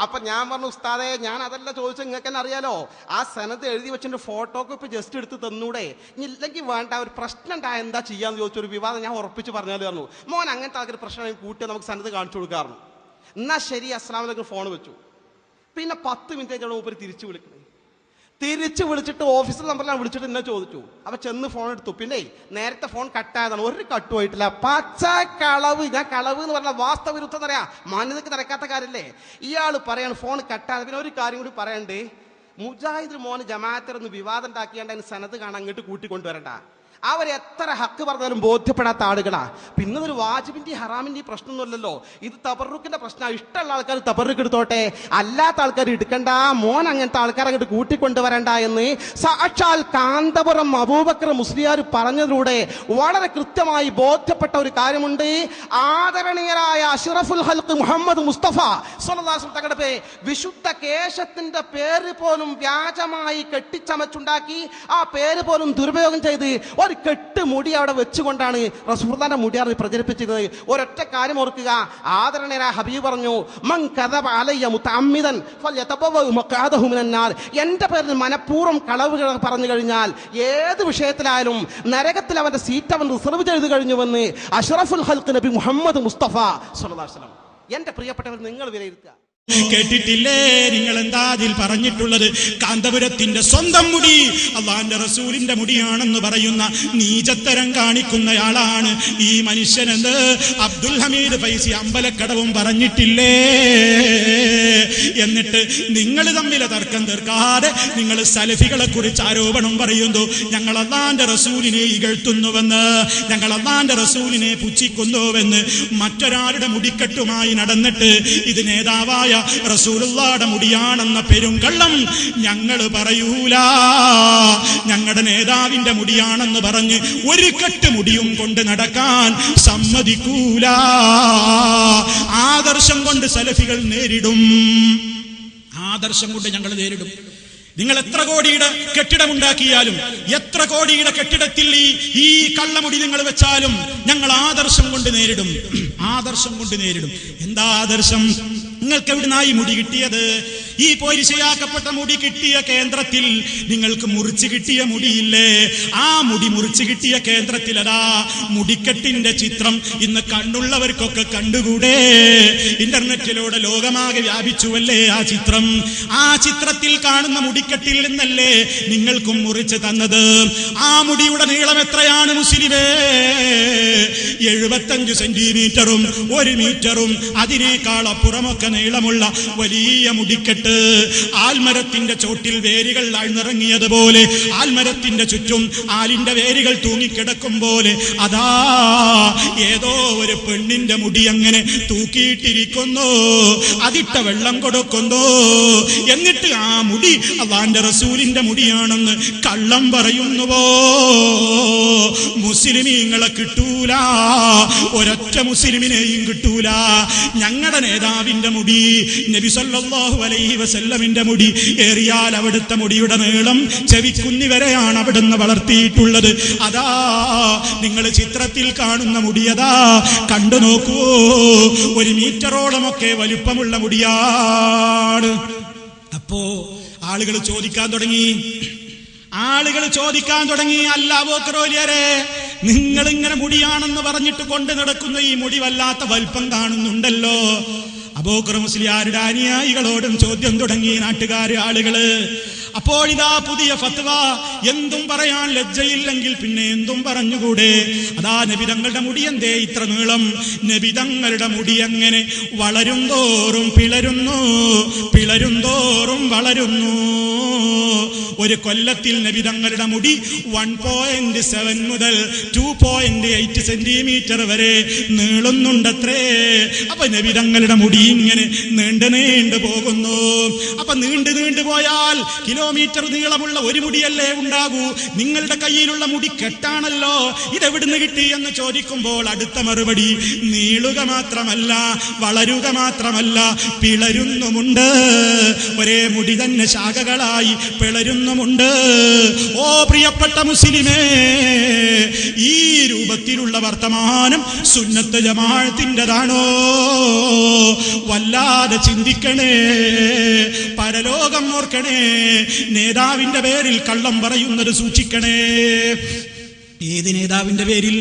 അപ്പൊ ഞാൻ പറഞ്ഞു ഉസ്താദെ ഞാൻ അതല്ല ചോദിച്ചത് നിങ്ങൾക്ക് തന്നെ അറിയാലോ? ആ സനത്ത് എഴുതി വെച്ചിട്ട് ഫോട്ടോ കോപ്പി ജസ്റ്റ് എടുത്ത് തന്നൂടെ. ഇനി ഇല്ലെങ്കിൽ വേണ്ട ഒരു പ്രശ്നം ഉണ്ടായ എന്താ ചെയ്യാന്ന് ചോദിച്ചൊരു വിവാദം ഞാൻ ഉറപ്പിച്ച് പറഞ്ഞാൽ പറഞ്ഞു. മോൻ അങ്ങനത്തെ ആൾക്കൊരു പ്രശ്നം കൂട്ടി നമുക്ക് സനത്ത് കാണിച്ചു കൊടുക്കാറുണ്ട് എന്നാ ശരി അസ്ലാമിലേക്ക് ഫോൺ വെച്ചു. പിന്നെ പത്ത് മിനിറ്റ് കഴിഞ്ഞാണ് മൂപ്പര് തിരിച്ചു വിളിക്കുന്നത് തിരിച്ചു വിളിച്ചിട്ട് ഓഫീസിൽ നമ്പറിലാണ് വിളിച്ചിട്ട് എന്നെ ചോദിച്ചു. അപ്പൊ ചെന്ന് ഫോൺ എടുത്തു. പിന്നെ നേരത്തെ ഫോൺ കട്ടായതാണ് ഒരു കട്ട് ആയിട്ടില്ല. പച്ച കളവ്. ഞാൻ കളവ് എന്ന് പറഞ്ഞാൽ വിരുദ്ധം പറയാ. മാന്യതയ്ക്ക് നടക്കാത്ത കാര്യല്ലേ ഇയാൾ പറയാണ് ഫോൺ കട്ടായത് പിന്നെ ഒരു കാര്യം കൂടി പറയണ്ടേ. മുജാഹിദ് മോന് ജമാഅത്തിറന്ന് വിവാദം ഉണ്ടാക്കിയാണ്ട് അതിന് സനത് കാണാൻ അങ്ങോട്ട് കൂട്ടിക്കൊണ്ടുവരണ്ട. അവർ എത്ര ഹക്ക് പറഞ്ഞാലും ബോധ്യപ്പെടാത്ത ആളുകളാ. പിന്നെ ഒരു വാജിബിന്റെ ഹറാമിന്റെ പ്രശ്നമൊന്നുമല്ലല്ലോ. ഇത് തബറുക്കിന്റെ പ്രശ്നമാണ് ഇഷ്ടമുള്ള ആൾക്കാർ തബറുക്ക് എടുത്തോട്ടെ. അല്ലാത്ത ആൾക്കാർ എടുക്കണ്ട. മോൻ അങ്ങനത്തെ ആൾക്കാരെ അങ്ങോട്ട് കൂട്ടിക്കൊണ്ടുവരണ്ട എന്ന് സാക്ഷാൽ കാന്തപുരം അബൂബക്കർ മുസ്ലിയാർ പറഞ്ഞതിലൂടെ വളരെ കൃത്യമായി ബോധ്യപ്പെട്ട ഒരു കാര്യമുണ്ട്. ആദരണീയരായ അഷറഫുൽ ഹൽക്ക് മുഹമ്മദ് മുസ്തഫ തങ്ങളുടെ വിശുദ്ധ കേശത്തിന്റെ പേര് പോലും വ്യാജമായി കെട്ടിച്ചമച്ചുണ്ടാക്കി ആ പേര് പോലും ദുരുപയോഗം ചെയ്ത് ഒരു കെട്ട് മുടി അവിടെ വെച്ചുകൊണ്ടാണ് റസൂർദാന്റെ മുടിയാണ് പ്രചരിപ്പിച്ചിരുന്നത്. ഒരൊറ്റ കാര്യം ഓർക്കുക. ആദരണീയ ഹബീബ് പറഞ്ഞു കദബ അലയ്യ എന്റെ പേരിൽ മനഃപൂർവം കളവുകൾ പറഞ്ഞു കഴിഞ്ഞാൽ ഏത് വിഷയത്തിലായാലും നരകത്തിൽ അവന്റെ സീറ്റ് അവൻ റിസർവ് ചെയ്തു കഴിഞ്ഞുവെന്ന് അഷറഫുൽ ഹൽക്ക് നബി മുഹമ്മദ് മുസ്തഫ വസല്ലം. എന്റെ പ്രിയപ്പെട്ടവർ നിങ്ങൾ വിലയിരുത്തുക. കേട്ടിട്ടില്ലേ? നിങ്ങൾ എന്താ അതിൽ പറഞ്ഞിട്ടുള്ളത്? കാന്തപുരത്തിന്റെ സ്വന്തം മുടി അള്ളാന്റെ റസൂലിന്റെ മുടിയാണെന്ന് പറയുന്ന നീചത്തരം കാണിക്കുന്നയാളാണ് ഈ മനുഷ്യനെന്ന് അബ്ദുൽ ഹമീദ് ഫൈസി അമ്പലക്കടവും പറഞ്ഞിട്ടില്ലേ? എന്നിട്ട് നിങ്ങൾ തമ്മിലെ തർക്കം തീർക്കാതെ നിങ്ങൾ സലഫികളെ കുറിച്ച് ആരോപണം പറയുന്നു. ഞങ്ങൾ അള്ളാന്റെ റസൂലിനെ ഇകഴ്ത്തുന്നുവെന്ന് ഞങ്ങൾ അള്ളാന്റെ റസൂലിനെ പുച്ഛിക്കുന്നുവെന്ന് മറ്റൊരാളുടെ മുടിക്കെട്ടുമായി നടന്നിട്ട് ഇത് നേതാവായ റസൂലുള്ളാടെ മുടിയാണെന്ന പെരും കള്ളം ഞങ്ങൾ പറയൂല. ഞങ്ങളുടെ നേതാവിന്റെ മുടിയാണെന്ന് പറഞ്ഞ് ഒരു കെട്ട് മുടിയും കൊണ്ട് നടക്കാൻ സമ്മതിക്കൂല. ആദർശം കൊണ്ട് സലഫികൾ നേരിടും. ആദർശം കൊണ്ട് ഞങ്ങൾ നേരിടും. നിങ്ങൾ എത്ര കോടിയുടെ കെട്ടിടമുണ്ടാക്കിയാലും എത്ര കോടിയുടെ കെട്ടിടത്തിൽ ഈ ഈ കള്ളമുടി നിങ്ങൾ വെച്ചാലും ഞങ്ങൾ ആദർശം കൊണ്ട് നേരിടും. ആദർശം കൊണ്ട് നേരിടും. എന്താ ആദർശം? നിങ്ങൾക്ക് എവിടുന്നായി മുടി കിട്ടിയത്? ഈ പോരിശയാക്കപ്പെട്ട മുടി കിട്ടിയ കേന്ദ്രത്തിൽ നിങ്ങൾക്ക് മുറിച്ചു കിട്ടിയ മുടിയില്ലേ? ആ മുടി മുറിച്ചു കിട്ടിയ കേന്ദ്രത്തിൽ അതാ മുടിക്കെട്ടിന്റെ ചിത്രം ഇന്ന് കണ്ണുള്ളവർക്കൊക്കെ കണ്ടുകൂടെ? ഇന്റർനെറ്റിലൂടെ ലോകമാകെ വ്യാപിച്ചുവല്ലേ ആ ചിത്രം? ആ ചിത്രത്തിൽ കാണുന്ന മുടിക്കെട്ടിൽ നിന്നല്ലേ നിങ്ങൾക്കും മുറിച്ച് തന്നത്? ആ മുടിയുടെ നീളം എത്രയാണ് മുസ്ലിമേ? എഴുപത്തഞ്ച് സെന്റിമീറ്ററും ഒരു മീറ്ററും അതിനേക്കാൾ അപ്പുറമൊക്കെ നീളമുള്ള വലിയ മുടിക്കെട്ട്. ആൽമരത്തിന്റെ ചോട്ടിൽ വേരുകൾ ആഴ്ന്നിറങ്ങിയതുപോലെ ആൽമരത്തിന്റെ ചുറ്റും ആലിന്റെ വേരുകൾ തൂങ്ങിക്കിടക്കും പോലെ അതാ ഏതോ ഒരു പെണ്ണിന്റെ മുടി അങ്ങനെ തൂക്കിയിട്ടിരിക്കുന്നു. അതിട്ട വെള്ളം കൊടുക്കുന്നു. എന്നിട്ട് ആ മുടി അള്ളാന്റെ റസൂലിന്റെ മുടിയാണെന്ന് കള്ളം പറയുന്നുവോ? മുസ്ലിമീങ്ങളെ കിട്ടൂല. ഒരൊറ്റ മുസ്ലിമിനെയും കിട്ടൂല. ഞങ്ങളുടെ നേതാവിന്റെ മുടി നബി സല്ലല്ലാഹു അലൈഹി വസല്ലമിന്റെ മുടി ഏറിയാൽ അവിടുത്തെ മുടിയുടെ നീളം ചെവിക്കുന്നി വരെയാണ് അവിടുന്ന് വളർത്തിയിട്ടുള്ളത്. അതാ നിങ്ങൾ ചിത്രത്തിൽ കാണുന്ന മുടിയതാ കണ്ടു നോക്കൂ ഒരു മീറ്ററോളമൊക്കെ വലുപ്പമുള്ള മുടിയാണ്. അപ്പോ ആളുകൾ ചോദിക്കാൻ തുടങ്ങി. ആളുകൾ ചോദിക്കാൻ തുടങ്ങി അല്ല ബോക്കറോലിയരെ നിങ്ങൾ ഇങ്ങനെ മുടിയാണെന്ന് പറഞ്ഞിട്ട് കൊണ്ട് നടക്കുന്ന ഈ മുടി വല്ലാത്ത വലിപ്പം കാണുന്നുണ്ടല്ലോ. അബോക്കർ മുസ്ലിയാരുടെ അനുയായികളോടും ചോദ്യം തുടങ്ങി നാട്ടുകാർ ആളുകൾ. അപ്പോൾ ഇതാ പുതിയ ഫത്വ. എന്തും പറയാൻ ലജ്ജയില്ലെങ്കിൽ പിന്നെ എന്തും പറഞ്ഞുകൂടെ? അതാ നബിതങ്ങളുടെ മുടി എന്തേ ഇത്ര നീളം? നബിതങ്ങളുടെ മുടി എങ്ങനെ വളരും തോറും പിളരുന്നു പിളരും തോറും വളരുന്നു. ഒരു കൊല്ലത്തിൽ നബിതങ്ങളുടെ മുടി വൺ പോയിന്റ് സെവൻ മുതൽ ടു പോയിന്റ് എയ്റ്റ് സെന്റിമീറ്റർ വരെ നീളുന്നുണ്ടത്രേ. അപ്പൊ നബിതങ്ങളുടെ മുടി ഇങ്ങനെ നീണ്ടു നീണ്ടു പോകുന്നു. അപ്പൊ നീണ്ടു നീണ്ടു പോയാൽ കിലോമീറ്റർ നീളമുള്ള ഒരു മുടിയല്ലേ ഉണ്ടാകൂ? നിങ്ങളുടെ കയ്യിലുള്ള മുടി കെട്ടാണല്ലോ. ഇതെവിടുന്ന് കിട്ടി എന്ന് ചോദിക്കുമ്പോൾ അടുത്ത മറുപടി നീളുക മാത്രമല്ല വളരുക മാത്രമല്ല പിളരുന്നുമുണ്ട്. ഒരേ മുടി തന്നെ ശാഖകളായി പിളരുന്നുമുണ്ട്. ഓ പ്രിയപ്പെട്ട മുസ്ലിമേ ഈ രൂപത്തിലുള്ള വർത്തമാനം സുന്നത്ത് ജമാഴത്തിന്റെതാണോ വല്ലാതെ ചിന്തിക്കണേ പരലോകം ഓർക്കണേ നേതാവിന്റെ പേരിൽ കള്ളം പറയുന്നത് സൂക്ഷിക്കണേ. ഏത് നേതാവിന്റെ പേരിൽ?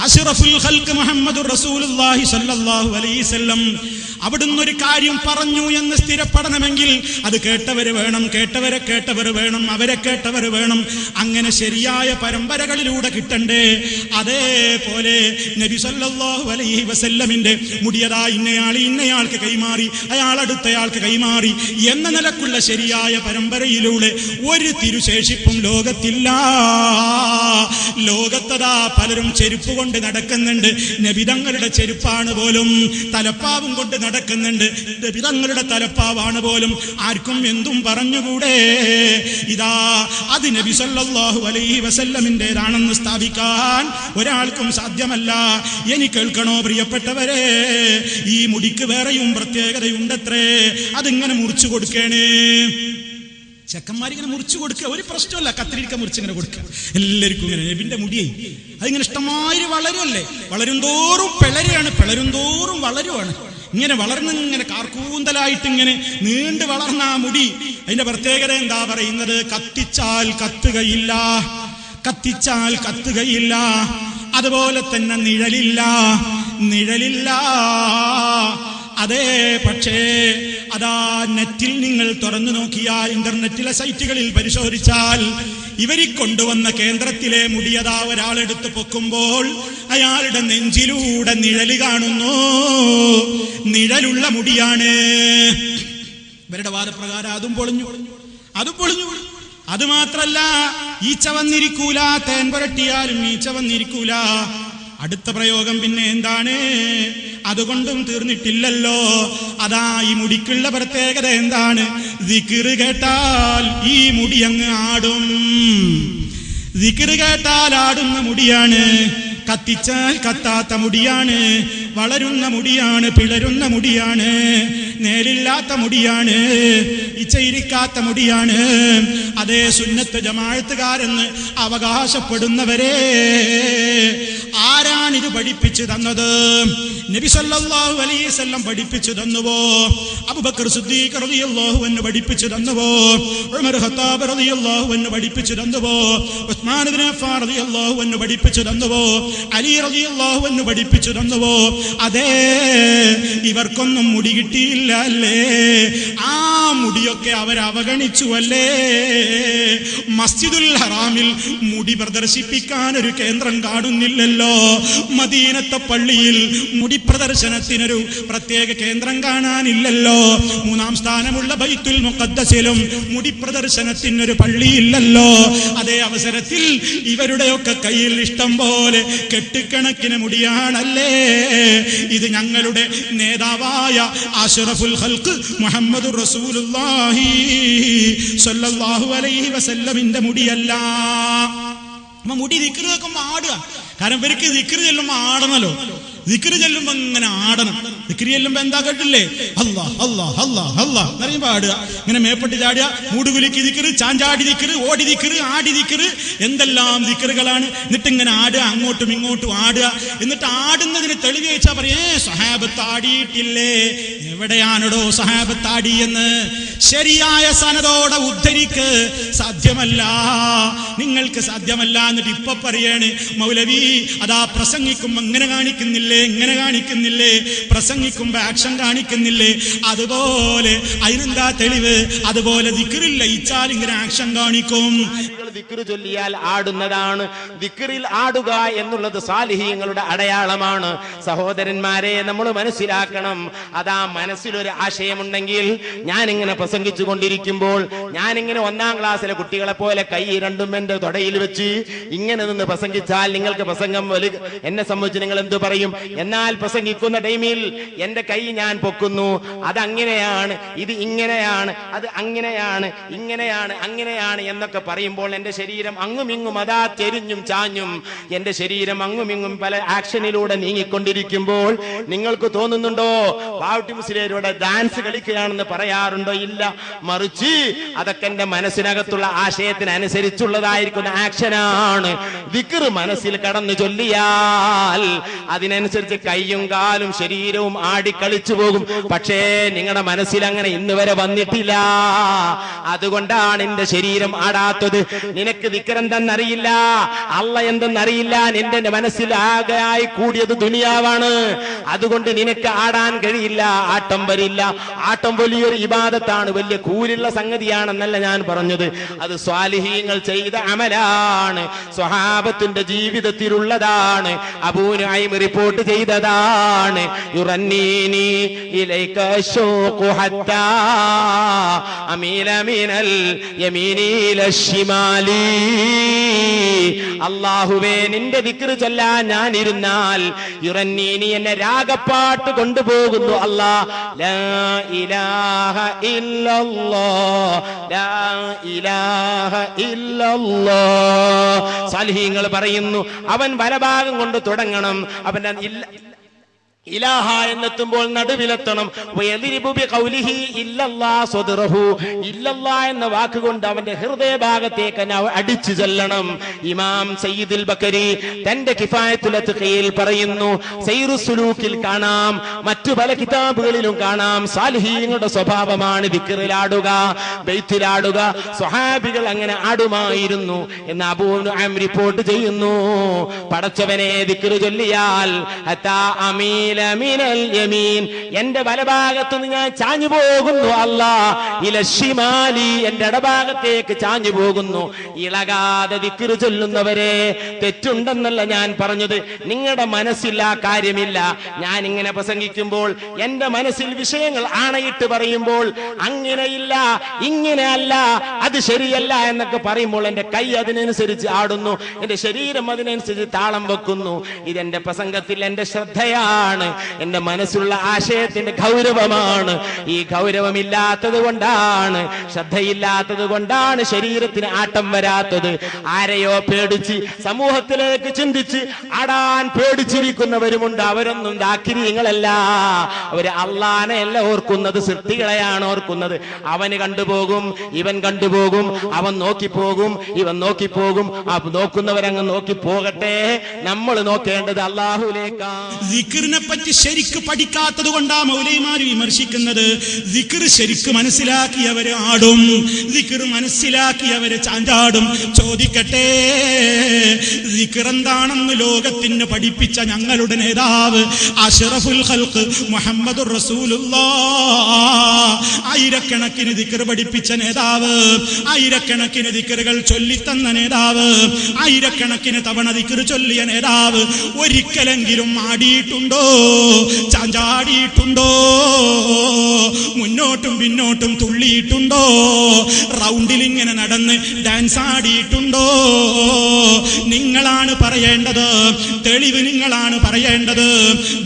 അഷ്റഫുൽ ഹൽക്ക് മുഹമ്മദ് റസൂലുള്ളാഹി സ്വല്ലല്ലാഹു അലൈഹി വസല്ലം അവിടുന്ന് ഒരു കാര്യം പറഞ്ഞു എന്ന് സ്ഥിരപ്പെടണമെങ്കിൽ അത് കേട്ടവര് വേണം കേട്ടവരെ കേട്ടവർ വേണം അവരെ കേട്ടവർ വേണം. അങ്ങനെ ശരിയായ പരമ്പരകളിലൂടെ കിട്ടണ്ടേ? അതേപോലെ നബി സല്ലല്ലാഹു അലൈഹി വസല്ലമിന്റെ മുടിയതാ ഇന്നയാൾ ഇന്നയാൾക്ക് കൈമാറി അയാൾ അടുത്തയാൾക്ക് കൈമാറി എന്ന നിലക്കുള്ള ശരിയായ പരമ്പരയിലൂടെ ഒരു തിരുശേഷിപ്പും ലോകത്തില്ല. ലോകത്തതാ പലരും ചെരുപ്പ് കൊണ്ട് നടക്കുന്നുണ്ട് നബിതങ്ങളുടെ ചെരുപ്പാണ് പോലും തലപ്പാവും കൊണ്ട് നടക്കുന്നുണ്ട്. നബിതങ്ങളുടെ തലപ്പാവാണ് പോലും. ആർക്കും എന്തും പറഞ്ഞുകൂടെ? ഇതാ അത് നബി സല്ലല്ലാഹു അലൈഹി വസല്ലമിന്റെതാണെന്ന് സ്ഥാപിക്കാൻ ഒരാൾക്കും സാധ്യമല്ല. ഇനി കേൾക്കണോ പ്രിയപ്പെട്ടവരെ? ഈ മുടിക്ക് വേറെയും പ്രത്യേകതയുണ്ടത്രേ. അതിങ്ങനെ മുറിച്ചു കൊടുക്കണേ. ചെക്കന്മാരിങ്ങനെ മുറിച്ചു കൊടുക്കുക. ഒരു പ്രശ്നമല്ല കത്തിരിക്ക മുറിച്ച് ഇങ്ങനെ കൊടുക്കുക. എല്ലാവർക്കും ഇങ്ങനെ. നബിന്റെ മുടിയേ അതിങ്ങനെ ഇഷ്ടമായി വളരുമല്ലേ? വളരും തോറും പിളരുകയാണ്. പിളരും തോറും വളരുവാണ്. ഇങ്ങനെ വളർന്ന് ഇങ്ങനെ കാർക്കൂന്തലായിട്ട് ഇങ്ങനെ നീണ്ടു വളർന്ന ആ മുടി. അതിന്റെ പ്രത്യേകത എന്താ പറയുന്നത്? കത്തിച്ചാൽ കത്തുകയില്ല. കത്തിച്ചാൽ കത്തുകയില്ല. അതുപോലെ തന്നെ നിഴലില്ല. നിഴലില്ല. അതേ പക്ഷേ അതാ നെറ്റിൽ നിങ്ങൾ തുറന്നു നോക്കിയാൽ ഇന്റർനെറ്റിലെ സൈറ്റുകളിൽ പരിശോധിച്ചാൽ ഇവരി കൊണ്ടുവന്ന കേന്ദ്രത്തിലെ മുടിയതാ ഒരാളെടുത്ത് പൊക്കുമ്പോൾ അയാളുടെ നെഞ്ചിലൂടെ നിഴൽ കാണുന്നു. നിഴലുള്ള മുടിയാണ്. ഇവരുടെ വാദപ്രകാരം അതും പൊളിഞ്ഞു. അതും പൊളിഞ്ഞു. അത് മാത്രല്ല ഈച്ച വന്നിരിക്കൂല തേൻ പുരട്ടിയാലും ഈച്ച വന്നിരിക്കൂല. അടുത്ത പ്രയോഗം പിന്നെ എന്താണ്? അതുകൊണ്ടും തീർന്നിട്ടില്ലല്ലോ. അതാ ഈ മുടിക്കുള്ള പ്രത്യേകത എന്താണ്? കേട്ടാൽ ഈ മുടി അങ്ങ് ആടും. കേട്ടാൽ ആടുന്ന മുടിയാണ്. കത്തിച്ചാൽ കത്താത്ത മുടിയാണ്. വളരുന്ന മുടിയാണ് പിളരുന്ന മുടിയാണ്. നേരില്ലാത്ത മുടിയാണ്. ഇച്ചയിരിക്കാത്ത മുടിയാണ്. അതേ സുന്നത്ത് ജമാഴത്തുകാരെന്ന് അവകാശപ്പെടുന്നവരെ ആരാണിത് പഠിപ്പിച്ചു തന്നത്? നബി സല്ലല്ലാഹു അലൈഹി വസല്ലം പഠിപ്പിച്ചു തന്നുവോ? അബൂബക്കർ സിദ്ദീഖ് റളിയല്ലാഹു എന്ന് പഠിപ്പിച്ചു തന്നുവോ? ഉമർ ഖത്താബ് റളിയല്ലാഹു എന്ന് പഠിപ്പിച്ചു തന്നുവോ? ഉസ്മാൻ ഇബ്നു അഫ്ഫാൻ റളിയല്ലാഹു എന്ന് പഠിപ്പിച്ചു തന്നുവോ? അലി റളിയല്ലാഹു എന്ന് പഠിപ്പിച്ചു തന്നുവോ? അതേ ഇവർക്കൊന്നും മുടി കിട്ടിയില്ല അല്ലേ? ആ മുടിയൊക്കെ അവർ അവഗണിച്ചു അല്ലേ മസ്ജിദുൽ ഹറാമിൽ മുടി പ്രദർശിപ്പിക്കാൻ ഒരു കേന്ദ്രം കാണുന്നില്ലല്ലോ മദീനത്തെ പള്ളിയിൽ മുടി പ്രദർശനത്തിനൊരു പ്രത്യേക കേന്ദ്രം കാണാനില്ലല്ലോ. മൂന്നാം സ്ഥാനമുള്ള ബൈത്തുൽ മുഖദ്ദസിലും മുടി പ്രദർശനത്തിനൊരു പള്ളിയില്ലല്ലോ. അതേ അവസരത്തിൽ ഇവരുടെയൊക്കെ കയ്യിൽ ഇഷ്ടം പോലെ കെട്ടിക്കണക്കിന് മുടിയാണല്ലേ. ഇത് ഞങ്ങളുടെ നേതാവായ അഷറഫുൽ ഹൽക്ക് മുഹമ്മദ് റസൂലുള്ളാഹി സ്വല്ലല്ലാഹു അലൈഹി വസല്ലമിന്റെ മുടിയല്ല. അപ്പൊ മുടി ദിക്റ് വെക്കുമ്പോ ആടുക. കാരണം ഇവർക്ക് ദിക്റ് ചെല്ലുമ്പോ ആടണല്ലോ. ദിക്റ് ചെല്ലുമ്പോ ഇങ്ങനെ ആടണം. ദിക്റ് ചെല്ലുമ്പോ എന്താ കേട്ടില്ലേ? അല്ലാ അല്ലാ അല്ലാ അല്ലാ. എന്നറിയും പാടുക. ഇങ്ങനെ മേപ്പെട്ട് ചാടുക. മൂടുകുലിക്ക് ദിക്കറ് ചാഞ്ചാടി ദിക്കറ് ഓടി ദിക്കറ് ആടി ദിക്കറ്. എന്തെല്ലാം ദിക്കറുകളാണ്. എന്നിട്ട് ഇങ്ങനെ ആടുക അങ്ങോട്ടും ഇങ്ങോട്ടും ആടുക. എന്നിട്ട് ആടുന്നതിന് തെളിവ് ചോദിച്ചാ പറയേ സഹാബത്ത് ആടിയിട്ടില്ലേ എവിടെയാണോ സഹാബത്ത് ആടിയെന്ന് ശരിയായ സനതോടെ ഉദ്ധരിക്ക്. സാധ്യമല്ല. നിങ്ങൾക്ക് സാധ്യമല്ല എന്നിട്ട് ഇപ്പൊ പറയാണ് മൗലവി അതാ പ്രസംഗിക്കും അങ്ങനെ കാണിക്കുന്നില്ലേ ഇങ്ങനെ കാണിക്കുന്നില്ലേ. പ്രസംഗിക്കുമ്പോ ആക്ഷൻ കാണിക്കുന്നില്ലേ? അതുപോലെ അതിനെന്താ തെളിവ്? അതുപോലെ ദിക്കറിൽ ലയിച്ചാൽ ഇങ്ങനെ ആക്ഷൻ കാണിക്കും. ദിക്റ് ചൊല്ലിയാൽ ആടുന്നതാണ്. ദിക്റിൽ ആടുക എന്നുള്ളത് സാലിഹീങ്ങളുടെ അടയാളമാണ്. സഹോദരന്മാരെ നമ്മൾ മനസ്സിലാക്കണം. അതാ മനസ്സിലൊരു ആശയമുണ്ടെങ്കിൽ ഞാനിങ്ങനെ പ്രസംഗിച്ചു കൊണ്ടിരിക്കുമ്പോൾ ഞാനിങ്ങനെ ഒന്നാം ക്ലാസ്സിലെ കുട്ടികളെ പോലെ കൈ രണ്ടും എന്റെ തൊടയിൽ വെച്ച് ഇങ്ങനെ നിന്ന് പ്രസംഗിച്ചാൽ നിങ്ങൾക്ക് പ്രസംഗം എന്നെ സംബന്ധിച്ച് നിങ്ങൾ എന്തു പറയും? എന്നാൽ പ്രസംഗിക്കുന്ന ടൈമിൽ എന്റെ കൈ ഞാൻ പൊക്കുന്നു. അതങ്ങനെയാണ് ഇത് ഇങ്ങനെയാണ് അത് അങ്ങനെയാണ് ഇങ്ങനെയാണ് അങ്ങനെയാണ് എന്നൊക്കെ പറയുമ്പോൾ എന്റെ ശരീരം അങ്ങും ഇങ്ങും അതാ ചെരിഞ്ഞും ചാഞ്ഞും. എന്റെ ശരീരം അങ്ങും ഇങ്ങും പല ആക്ഷനിലൂടെ നീങ്ങിക്കൊണ്ടിരിക്കുമ്പോൾ നിങ്ങൾക്ക് തോന്നുന്നുണ്ടോ? പാവട്ടി മുസ്ലിയരുടെ ഡാൻസ് കളിക്കുകയാണെന്ന് പറയാറുണ്ടോ? ഇല്ല. മറിച്ച് അതൊക്കെ എന്റെ മനസ്സിനകത്തുള്ള ആശയത്തിനനുസരിച്ചുള്ളതായിരിക്കുന്ന ആക്ഷനാണ്. വിക്ർ മനസ്സിൽ കടന്നു ചൊല്ലിയാൽ അതിനനുസരിച്ച് കൈയും കാലും ശരീരവും ആടിക്കളിച്ചു പോകും പക്ഷേ നിങ്ങളുടെ മനസ്സിൽ അങ്ങനെ ഇന്ന് വരെ വന്നിട്ടില്ല. അതുകൊണ്ടാണ് എന്റെ ശരീരം ആടാത്തത്. നിനക്ക് വിക്രന്തെന്നറിയില്ല? അള്ള എന്തെന്നറിയില്ല? നിന്റെ മനസ്സിൽ ആകെയായി കൂടിയത് ദുനിയാവാണ്. അതുകൊണ്ട് നിനക്ക് ആടാൻ കഴിയില്ല ആട്ടം വരില്ല. ആട്ടം വലിയൊരു ഇബാദത്താണ് വലിയ കൂലുള്ള സംഗതിയാണെന്നല്ല ഞാൻ പറഞ്ഞത്. അത് സ്വാലിഹീങ്ങൾ ചെയ്ത അമലാണ്. സ്വഹാബത്തിന്റെ ജീവിതത്തിലുള്ളതാണ്. അബൂനായും റിപ്പോർട്ട് ചെയ്തതാണ്. യുറന്നീനി ഇലൈക حتى ഹത്താ അമീല മിനൽ إلى ശിമാലി അള്ളാഹുവേ നിന്റെ ദിക്റ് ചൊല്ലാൻ ഞാൻ ഇരുന്നാൽ യുറന്നീനി എന്നെ രാഗപ്പാട്ട് കൊണ്ടുപോകുന്നു. അല്ലാ ലാ ഇലാഹ ഇല്ലല്ലാ ലാ ഇലാഹ ഇല്ലല്ലാ സാലിഹീങ്ങൾ പറയുന്നു അവൻ വലഭാഗം കൊണ്ട് തുടങ്ങണം. അവൻ ഇലാഹ എന്നെത്തുമ്പോൾ നടുവിലെത്തണം. എന്ന വാക്കുകൊണ്ട് അവന്റെ ഹൃദയ ഭാഗത്തേക്ക് അടിച്ചു ചെല്ലണം. ഇമാം സയ്യിദുൽ ബക്കരി തന്റെ കിഫായത്തുലത്തുകയിൽ പറയുന്നു സൈറുസുലൂക്കിൽ കാണാം മറ്റു പല കിതാബുകളിലും കാണാം. സാലിഹീങ്ങളുടെ സ്വഭാവമാണ് വിക്കറിലാടുക ബെയ്ത്തിലാടുക. സ്വഹാബികൾ അങ്ങനെ ആടുമായിരുന്നു എന്ന് അബൂ റിപ്പോർട്ട് ചെയ്യുന്നു. പടച്ചവനെ വിക്കറ് ചൊല്ലിയാൽ ഹത്താ എന്റെ വലഭാഗത്തു നിന്ന് ഞാൻ ചാഞ്ഞു പോകുന്നു അല്ലാ. ഇലഷിമാലി എന്റെ ഇടഭാഗത്തേക്ക് ചാഞ്ഞു പോകുന്നു. ഇളകാതെ ദിക്റ് ചൊല്ലുന്നവരെ തെറ്റുണ്ടെന്നല്ല ഞാൻ പറഞ്ഞത്. നിങ്ങളുടെ മനസ്സിൽ ആ കാര്യമില്ല. ഞാൻ ഇങ്ങനെ പ്രസംഗിക്കുമ്പോൾ എന്റെ മനസ്സിൽ വിഷയങ്ങൾ ആണയിട്ട് പറയുമ്പോൾ അങ്ങനെയില്ല ഇങ്ങനെയല്ല അത് ശരിയല്ല എന്നൊക്കെ പറയുമ്പോൾ എന്റെ കൈ അതിനനുസരിച്ച് ആടുന്നു. എന്റെ ശരീരം അതിനനുസരിച്ച് താളം വെക്കുന്നു. ഇതെന്റെ പ്രസംഗത്തിൽ എന്റെ ശ്രദ്ധയാണ്. എന്റെ മനസ്സിലുള്ള ആശയത്തിന്റെ ഗൗരവമാണ്. ഈ ഗൗരവമില്ലാത്തത് കൊണ്ടാണ് ശ്രദ്ധയില്ലാത്തത് കൊണ്ടാണ് ശരീരത്തിന് ആട്ടം വരാത്തത്. ആരെയോ പേടിച്ച് സമൂഹത്തിലേക്ക് ചിന്തിച്ച് അടാൻ പേടിച്ചിരിക്കുന്നവരുമുണ്ട്. അവരൊന്നും ദാക്കിരിയങ്ങളല്ല അവർ അള്ളാനെ അല്ല ഓർക്കുന്നത് സൃഷ്ടികളെയാണ് ഓർക്കുന്നത്. അവന് കണ്ടുപോകും ഇവൻ കണ്ടുപോകും അവൻ നോക്കിപ്പോകും ഇവൻ നോക്കിപ്പോകും നോക്കുന്നവരങ്ങ് നോക്കി പോകട്ടെ നമ്മൾ നോക്കേണ്ടത് അള്ളാഹുലേക്കാണ് പറ്റി ശരിക്ക് പഠിക്കാത്തത് കൊണ്ടാ മൗലൈമാര് വിമർശിക്കുന്നത്. ദിക്കർ ശരിക്ക് മനസ്സിലാക്കിയവര് ആടും. ദിക്കർ മനസ്സിലാക്കിയവര് ചാഞ്ചാടും. ചോദിക്കട്ടെ ദിക്കർ എന്താണെന്ന് ലോകത്തിന് പഠിപ്പിച്ച ഞങ്ങളുടെ നേതാവ് അഷറഫുൽ ഹൽക്ക് മുഹമ്മദ് ആയിരക്കണക്കിന് ദിക്കർ പഠിപ്പിച്ച നേതാവ് ആയിരക്കണക്കിന് ദിക്കറുകൾ ചൊല്ലിത്തന്ന നേതാവ് ആയിരക്കണക്കിന് തവണ ദിക്കർ ചൊല്ലിയ നേതാവ് ഒരിക്കലെങ്കിലും ആടിയിട്ടുണ്ടോ? ചാഞ്ചാടിയിട്ടുണ്ടോ? മുന്നോട്ടും പിന്നോട്ടും തുള്ളിയിട്ടുണ്ടോ? റൗണ്ടിൽ ഇങ്ങനെ നടന്ന് ഡാൻസ് ആടിയിട്ടുണ്ടോ? നിങ്ങളാണ് പറയേണ്ടത്. തെളിവ് നിങ്ങളാണ് പറയേണ്ടത്.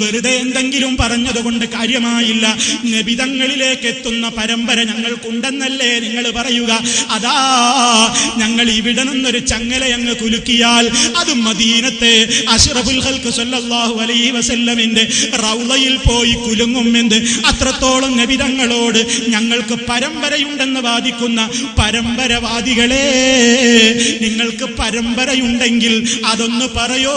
വെറുതെ എന്തെങ്കിലും പറഞ്ഞതുകൊണ്ട് കാര്യമായില്ല. നബിതങ്ങളിലേക്ക് എത്തുന്ന പരമ്പര ഞങ്ങൾക്കുണ്ടെന്നല്ലേ നിങ്ങൾ പറയുക. അതാ ഞങ്ങൾ ഇവിടെ നിന്നൊരു ചങ്ങല അങ്ങ് കുലുക്കിയാൽ അത് മദീനത്തെ അഷ്റഫുൽ ഹൽക്ക് സല്ലല്ലാഹു അലൈഹി വസല്ലമിന്റെ റൗളയിൽ പോയി കുലുങ്ങുമെന്ന് അത്രത്തോളം നബിതങ്ങളോട് ഞങ്ങൾക്ക് പരമ്പരയുണ്ടെന്ന് വാദിക്കുന്ന പരമ്പരവാദികളെ നിങ്ങൾക്ക് പരമ്പരയുണ്ടെങ്കിൽ അതൊന്ന് പറയോ?